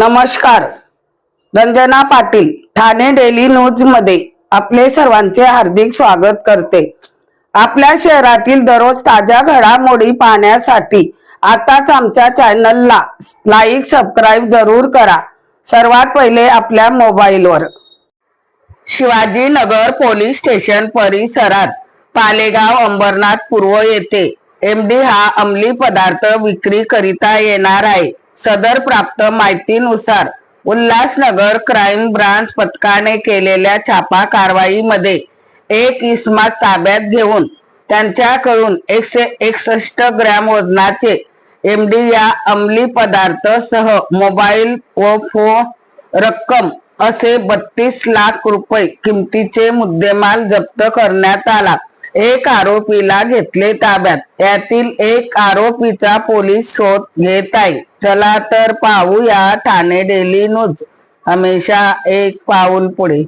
नमस्कार. रंजना पाटील ठाणे डेली न्यूजमध्ये आपले सर्वांचे हार्दिक स्वागत करते. आपल्या शहरातील दररोज ताज्या घडामोडी पाहण्यासाठी आताच आमच्या चॅनलला लाईक सबस्क्राईब जरूर करा. सर्वात पहिले आपल्या मोबाईलवर. शिवाजीनगर पोलीस स्टेशन परिसरात पालेगाव अंबरनाथ पूर्व येथे एमडी हा अंमली पदार्थ विक्री करिता येणार आहे. सदर प्राप्त माहितीनुसार उल्हासनगर क्राईम ब्रांच पथकाने केलेल्या छापा कारवाईमध्ये एक इस्मात ताब्यात घेऊन त्यांच्याकडून एकशे एकसष्ट ग्रॅम वजनाचे एमडी या अंमली पदार्थ सह मोबाईल व फोन रक्कम असे बत्तीस लाख रुपये किमतीचे मुद्देमाल जप्त करण्यात आला. एक आरोपीला घेतले ताब्यात. यातील एक आरोपीचा पोलीस शोध घेत आहे. चला तर पाहूया ठाणे डेली न्यूज. हमेशा एक पाऊल पुढे.